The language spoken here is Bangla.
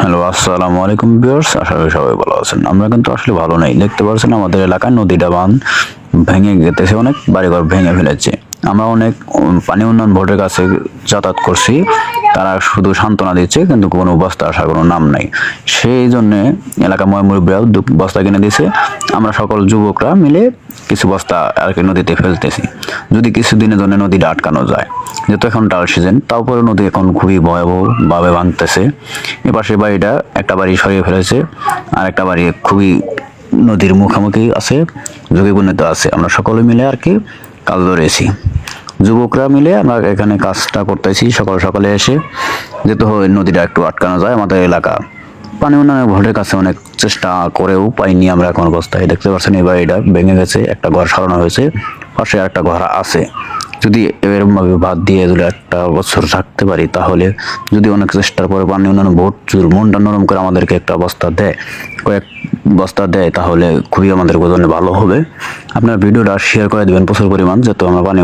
হ্যালো, আসসালামু আলাইকুম ভিউয়ার্স, আশা করি সবাই ভালো আছেন। আমরা কিন্তু আসলে ভালো নেই। দেখতে পাচ্ছেন আমাদের এলাকায় নদীটা বান ভেঙে গেতেছে, অনেক বাড়িঘর ভেঙে ফেলেছে। আমরা অনেক পানি উন্নয়ন বোর্ডের কাছে যাতায়াত করছি। তারা শুধু সান্ত্বনা দিচ্ছে, কিন্তু কোনো বস্তা আসার কোনো নাম নাই। সেই জন্যে এলাকা ময়মুরব্বীরাও দু বস্তা কিনে দিয়েছে। আমরা সকল যুবকরা মিলে কিছু বস্তা আর কি নদীতে ফেলতেছি। যদি কিছু দিনের জন্য নদীটা আটকানো যায়, যেহেতু এখন ডাল সিজন তারপরে নদী এখন খুবই ভয়াবহভাবে ভাঙতেছে। এপাশে বাড়িটা একটা বাড়ি সরিয়ে ফেলেছে, আর একটা বাড়ি খুবই নদীর মুখোমুখি আছে ঝুঁকিপূর্ণিত আছে। আমরা সকলে মিলে আর কি কাজ ধরেছি। যুবকরা মিলে আমরা এখানে কাজটা করতেছি, সকাল সকালে এসে। যেহেতু হয় নদীটা একটু আটকানো যায়, আমাদের এলাকা। পানি উন্নয়নের ভোটের কাছে অনেক চেষ্টা করেও পাইনি আমরা এখন অবস্থায়। দেখতে পাচ্ছেন এবার এটা ভেঙে গেছে, একটা ঘর সরানো হয়েছে, পাশে একটা ঘর আছে। যদি এরকমভাবে বাদ দিয়ে যদি একটা বছর থাকতে পারি, তাহলে যদি অনেক চেষ্টার পরে পানি উন্নয়ন বোর্ড যদি মনটা নরম করে আমাদেরকে একটা বস্তা দেয়, কয়েক বস্তা দেয়, তাহলে খুবই আমাদের জন্য ভালো হবে। আপনার ভিডিওটা শেয়ার করে দেবেন প্রচুর পরিমাণ যাতে আমরা পানি